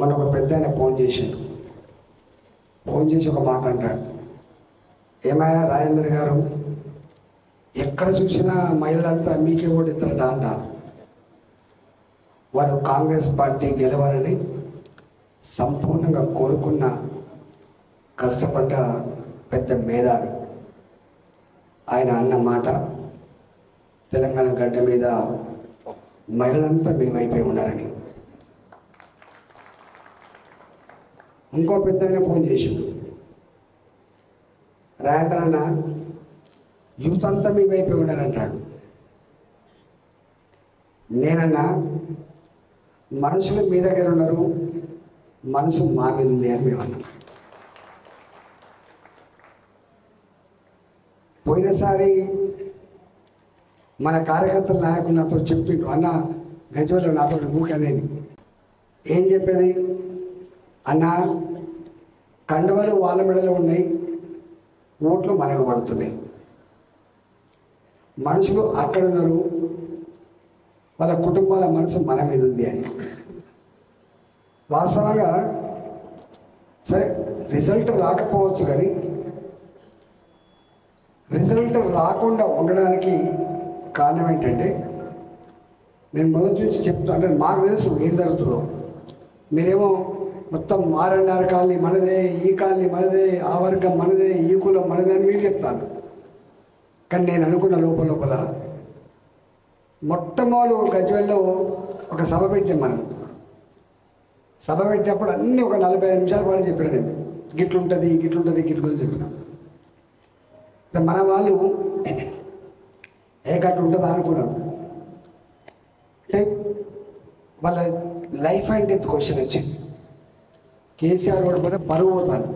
మన ఒక పెద్ద ఆయన ఫోన్ చేసిండు ఫోన్ చేసి ఒక మాట అంటాడు. ఏమయ్యా రాజేంద్ర గారు ఎక్కడ చూసినా మహిళలంతా మీకే ఓడిస్తారట అంటారు వారు కాంగ్రెస్ పార్టీ గెలవాలని సంపూర్ణంగా కోరుకున్న కష్టపడ్డ పెద్ద మేధావి. ఆయన అన్న మాట తెలంగాణ గడ్డ మీద మహిళలంతా మేమైపోయి ఉన్నారని. ఇంకో పెద్ద ఫోన్ చేసిండు. రాయతనన్న అన్న యూత్ అంతా మీ వైపే ఉండాలంటాడు. నేనన్నా మనుషులు మీ దగ్గర ఉన్నారు మనసు మా మీద ఉంది అని మేము అన్నాం పోయినసారి మన కార్యకర్తల నాయకులు నాతో చెప్పిండు అన్న గజవల్లో నాతో ఊకనేది ఏం చెప్పేది? అన్న కండవలు వాళ్ళ మెడలో ఉన్నాయి ఓట్లు మనకు పడుతున్నాయి. మనుషులు అక్కడ ఉన్నారు వాళ్ళ కుటుంబాల మనసు మన మీద ఉంది అని. వాస్తవంగా సరే రిజల్ట్ రాకపోవచ్చు కానీ రిజల్ట్ రాకుండా ఉండడానికి కారణం ఏంటంటే నేను మొదటి నుంచి చెప్తాను అంటే మాకు తెలుసు ఏం జరుగుతుందో. మీరేమో మొత్తం ఆర్ఎన్ఆర్ కాలనీ మనదే ఈ కాలనీ మనదే ఆ వర్గం మనదే ఈ కులం మనదే అని మీరు చెప్తాను కానీ నేను అనుకున్న లోపల లోపల మొట్టమొదలు గజ్వెల్లో ఒక సభ పెట్టాం మనం. సభ పెట్టినప్పుడు అన్నీ ఒక నలభై ఐదు నిమిషాల పాటు చెప్పాను నేను. గిట్లుంటుంది గిట్లుంటుంది గిట్లుంటుంది చెప్పిన. మన వాళ్ళు ఏ గట్టు ఉంటుందా అనుకున్నారు వాళ్ళ లైఫ్ అండ్ డెత్ క్వశ్చన్ వచ్చింది. కేసీఆర్ ఓడిపోతే పరుగు పోతాను